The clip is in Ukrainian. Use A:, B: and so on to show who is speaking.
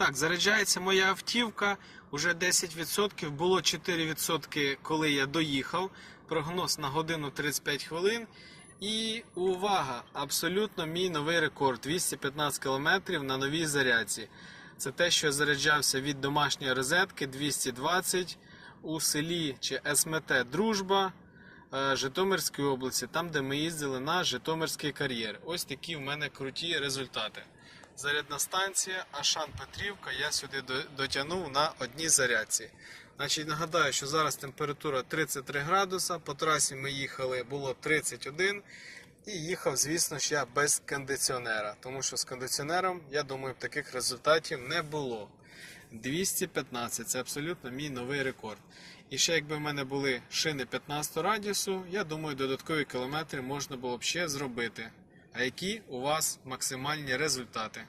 A: Так, заряджається моя автівка. Уже 10%, було 4%, коли я доїхав. Прогноз на годину 35 хвилин. І увага! Абсолютно мій новий рекорд 215 км на новій зарядці. Це те, що я заряджався від домашньої розетки 220 у селі чи СМТ Дружба е, Житомирської області, там, де ми їздили на Житомирський кар'єр. Ось такі в мене круті результати. Зарядна станція Ашан Петрівка. Я сюди до- дотягнув на одній зарядці. Значить, нагадаю, що зараз температура 33 градуса. По трасі ми їхали, було 31. І їхав, звісно ж, я без кондиціонера. Тому що з кондиціонером, я думаю, таких результатів не було. 215 це абсолютно мій новий рекорд. І ще якби в мене були шини 15 радіусу, я думаю, додаткові кілометри можна було б ще зробити. А які у вас максимальні результати?